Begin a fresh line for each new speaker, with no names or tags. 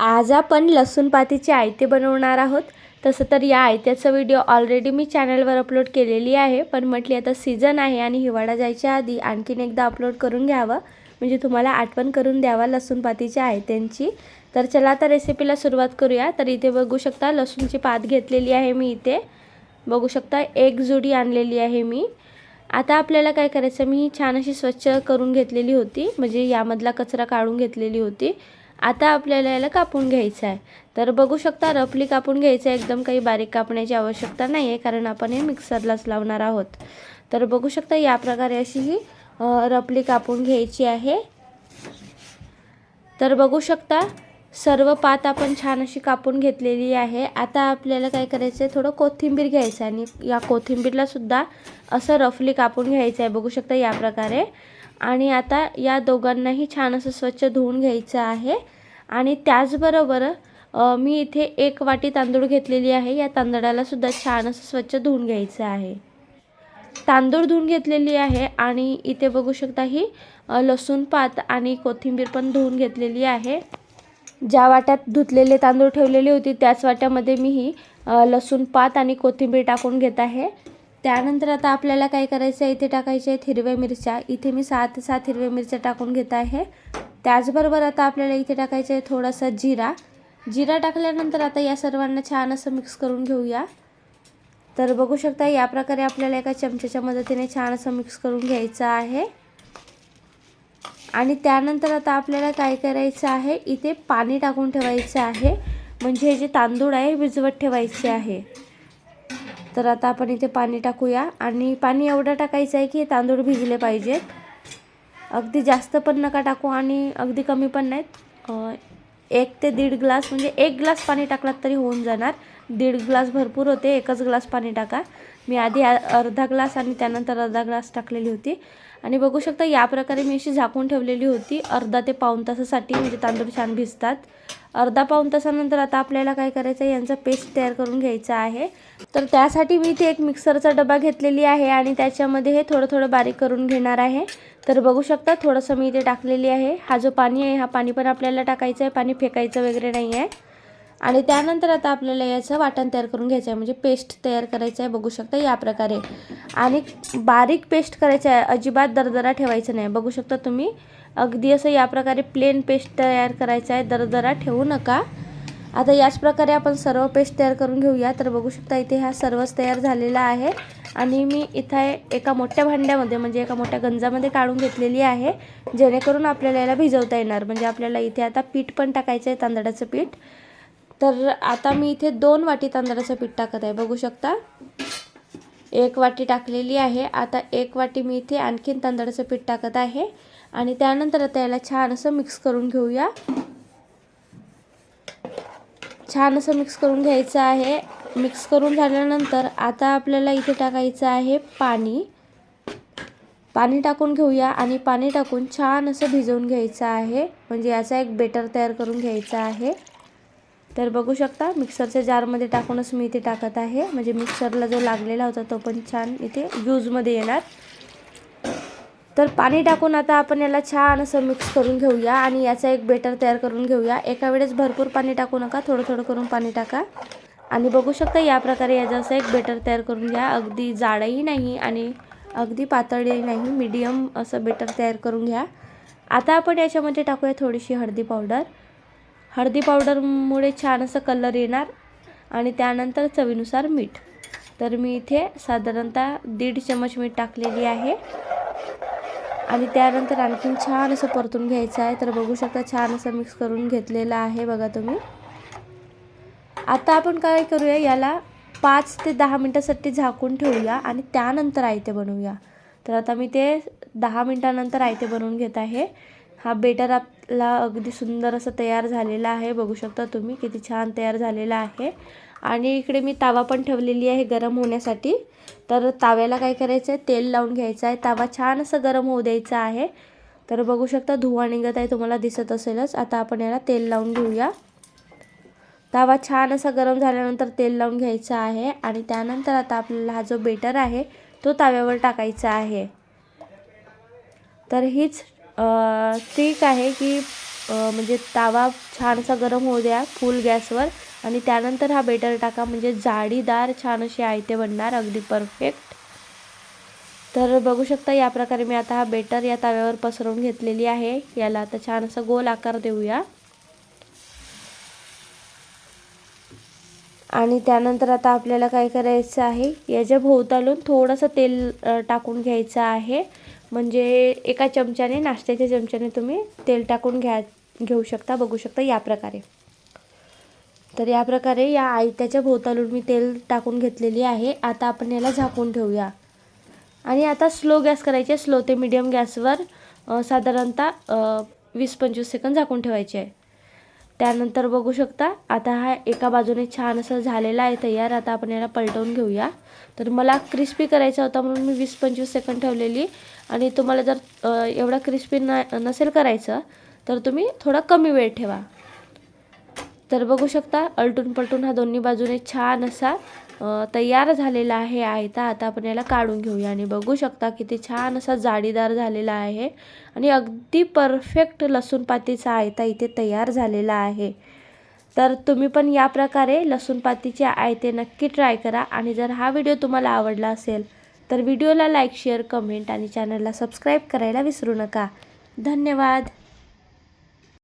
आज आपण लसूण पातीचे आयते बनवणार आहोत. तसं तर या आयत्याचा व्हिडिओ ऑलरेडी मी चॅनलवर अपलोड केलेली आहे. पण म्हटली आता सीझन आहे आणि हिवाळा जायच्या आधी आणखीन एकदा अपलोड करून घ्यावं. म्हणजे तुम्हाला आठवण करून द्यावा लसूण पातीच्या आयत्यांची. तर चला आता रेसिपीला सुरुवात करूया. तर इथे बघू शकता लसूणची पात घेतलेली आहे मी इथे. बघू शकता एक जुडी आणलेली आहे मी. आता आपल्याला काय करायचं मी छान अशी स्वच्छ करून घेतलेली होती. म्हणजे यामधला कचरा काढून घेतलेली होती. आता आपल्याला याला कापून घ्यायचं आहे. तर बघू शकता रफली कापून घ्यायचं आहे. एकदम काही बारीक कापण्याची आवश्यकता नाही आहे कारण आपण हे मिक्सरलाच लावणार आहोत. तर बघू शकता या प्रकारे अशी ही रफली कापून घ्यायची आहे. तर बघू शकता सर्व पात आपण छान अशी कापून घेतलेली आहे. आता आपल्याला काय करायचं आहे थोडं कोथिंबीर घ्यायचं आहे. आणि या कोथिंबीरलासुद्धा असं रफली कापून घ्यायचं आहे. बघू शकता या प्रकारे. आणि आता या दोघांनाही छान असं स्वच्छ धुवून घ्यायचं आहे. आणि त्याचबरोबर मी इथे एक वाटी तांदूळ घेतलेली आहे. या तांदळाला सुद्धा छान असं स्वच्छ धुवून घ्यायचं आहे. तांदूळ धुवून घेतलेली आहे आणि इथे बघू शकता ही लसूण पात आणि कोथिंबीर पण धुवून घेतलेली आहे. ज्या वाट्यात धुतलेले तांदूळ ठेवलेले होते त्याच वाट्यामध्ये मी ही लसूण पात आणि कोथिंबीर टाकून घेत आहे. त्यानंतर आता आपल्याला काय करायचं आहे? इथे टाकायचे आहेत हिरव्या मिरच्या. इथे मी सहा ते सात हिरव्या मिरच्या टाकून घेत आहे. त्याचबरोबर आता आपल्याला इथे टाकायचं आहे थोडासा जिरा. जिरा टाकल्यानंतर आता या सर्वांना छान असं मिक्स करून घेऊया. तर बघू शकता या प्रकारे आपल्याला एका चमच्याच्या मदतीने छान असं मिक्स करून घ्यायचं आहे. आणि त्यानंतर आता आपल्याला काय करायचं आहे इथे पाणी टाकून ठेवायचं आहे. म्हणजे हे जे तांदूळ आहे भिजवत ठेवायचे आहे. तर आता आपण इथे पाणी टाकूया. आणि पाणी एवढं टाकायचं आहे की हे तांदूळ भिजले पाहिजेत. अगदी जास्त पण नका टाकू आणि अगदी कमी पण नाहीत. एक ते दीड ग्लास म्हणजे एक ग्लास पाणी टाकलात तरी होऊन जाणार. दीड ग्लास भरपूर होते एकच ग्लास पाणी टाका. मी आधी अर्धा ग्लास आणि त्यानंतर अर्धा ग्लास टाकलेली होती. आणि बघू शकता या प्रकारे मी अशी झाकून ठेवलेली होती. अर्धा ते पाऊन तासासाठी म्हणजे तांदूळ छान भिजतात. अर्धा पाऊन तासानंतर आता आपल्याला काय करायचं आहे? यांचा पेस्ट तयार करून घ्यायचा आहे. तर त्यासाठी मी इथे एक मिक्सरचा डबा घेतलेली आहे आणि त्याच्यामध्ये हे थोडं थोडं बारीक करून घेणार आहे. तर बघू शकता थोडंसं मी इथे टाकलेली आहे. हा जो पाणी आहे हा पाणी पण आपल्याला टाकायचं आहे. पाणी फेकायचं वगैरे नाही आहे. आणि त्यानंतर आता आपल्याला याचं वाटण तयार करून घ्यायचं आहे. म्हणजे पेस्ट तयार करायचं आहे बघू शकता या प्रकारे. आणि बारीक पेस्ट करायचं आहे अजिबात दरदरा ठेवायचं नाही. बघू शकता तुम्ही. अगदी असं या प्रकारे प्लेन पेस्ट तयार करायचं आहे. दरदरा ठेवू नका. आता याच प्रकारे आपण सर्व पेस्ट तयार करून घेऊया. तर बघू शकता इथे हा सर्वच तयार झालेला आहे. आणि मी इथे एका मोठ्या भांड्यामध्ये म्हणजे एका मोठ्या गंजामध्ये काढून घेतलेली आहे जेणेकरून आपल्याला याला भिजवता येणार. म्हणजे आपल्याला इथे आता पीठ पण टाकायचं आहे तांदळाचं पीठ. तर आता मी इथे दोन वाटी तांदळाचं पीठ टाकत आहे. बघू शकता? एक वाटी टाकलेली आहे. आता एक वाटी मी इथे आणखीन तांदळाचं पीठ टाकत आहे. आणि त्यानंतर आता याला छान असं मिक्स करून घेऊया. छान असं मिक्स करून घ्यायचं आहे. मिक्स करून झाल्यानंतर आता आपल्याला इथे टाकायचं आहे पाणी. पाणी टाकून घेऊया आणि पाणी टाकून छान असं भिजवून घ्यायचं आहे. म्हणजे याचा एक बेटर तयार करून घ्यायचा आहे. तर बघू शकता मिक्सरच्या जारमध्ये टाकूनच मी इथे टाकत आहे. म्हणजे मिक्सरला जो लागलेला होता तो पण छान इथे यूजमध्ये येणार. तर पाणी टाकून आता आपण याला छान असं मिक्स करून घेऊया आणि याचा एक बेटर तयार करून घेऊया. एका वेळेस भरपूर पाणी टाकू नका थोडं थोडं करून पाणी टाका. आणि बघू शकता या प्रकारे याचा असं एक बेटर तयार करून घ्या. अगदी जाडही नाही आणि अगदी पातळही नाही मीडियम असं बेटर तयार करून घ्या. आता आपण याच्यामध्ये टाकूया थोडीशी हळदी पावडर हळदी पावडरमुळे छान असं कलर येणार आणि त्यानंतर चवीनुसार मीठ. तर मी इथे साधारणतः दीड चमच मीठ टाकलेली आहे. आणि त्यानंतर आणखीन छान असं परतून घ्यायचं आहे. तर बघू शकता छान असं मिक्स करून घेतलेलं आहे बघा तुम्ही. आता आपण काय करूया याला पाच ते दहा मिनटासाठी झाकून ठेवूया आणि त्यानंतर आयते बनवूया. तर आता मी ते दहा मिनटानंतर आयते बनवून घेत आहे. हा बेटर आपला अगदी सुंदर असं तयार झालेला आहे. बघू शकता तुम्ही किती छान तयार झालेला आहे. आणि इकडे मी तावा पण ठेवलेली आहे गरम होण्यासाठी. तर ताव्याला काय करायचं आहे तेल लावून घ्यायचं आहे तावा छान असं गरम होऊ द्यायचा आहे. तर बघू शकता धुवा निघत आहे तुम्हाला दिसत असेलच. आता आपण याला तेल लावून घेऊया. तावा छान असा गरम झाल्यानंतर तेल लावून घ्यायचं आहे आणि त्यानंतर आता आपल्याला हा जो बेटर आहे तो ताव्यावर टाकायचा आहे. तर हीच ट्रिक आहे की म्हणजे तावा छानसा गरम होऊ द्या फुल गॅसवर आणि त्यानंतर हा बेटर टाका म्हणजे जाळीदार छान असे आयते बनणार अगदी परफेक्ट तर बघू शकता या प्रकारे मी आता हा बेटर या तव्यावर पसरवून घेतलेली आहे. याला आता छान असा गोल आकार देऊया. आणि त्यानंतर आता आपल्याला काय करायचं आहे याच्या भोवतालून थोडंसं तेल टाकून घ्यायचं आहे. म्हणजे एका चमच्याने नाश्त्याच्या चमच्याने तुम्ही तेल टाकून घ्या घेऊ शकता बघू शकता या प्रकारे. तर या प्रकारे या आयत्याच्या भोवतालून मी तेल टाकून घेतलेली आहे. आता आपण याला झाकून ठेवूया. आणि आता स्लो गॅस करायचे स्लो ते मिडियम गॅसवर साधारणतः वीस पंचवीस सेकंद झाकून ठेवायचे आहे. त्यानंतर बघू शकता आता हा एका बाजूने छान असं झालेला आहे तयार. आता आपण याला पलटवून घेऊया. तर मला क्रिस्पी करायचा होता म्हणून मी वीस पंचवीस सेकंड ठेवलेली. आणि तुम्हाला जर एवढा क्रिस्पी न नसेल करायचं तर तुम्ही थोडा कमी वेळ ठेवा. तर बघू शकता अलटून पलटून हा दोन्ही बाजूने छान असा तयार झालेला आहे आयता आता आपण याला काढून घेऊया. आणि बघू शकता किती छान असा जाडीदार झालेला आहे. आणि अगदी परफेक्ट लसूण पातीचा आयता इथे तयार झालेला आहे. तर तुम्ही पण या प्रकारे लसूणपातीचे आयते नक्की ट्राय करा. आणि जर हा व्हिडिओ तुम्हाला आवडला असेल तर व्हिडिओला लाईक शेअर कमेंट आणि चॅनलला सबस्क्राईब करायला विसरू नका. धन्यवाद.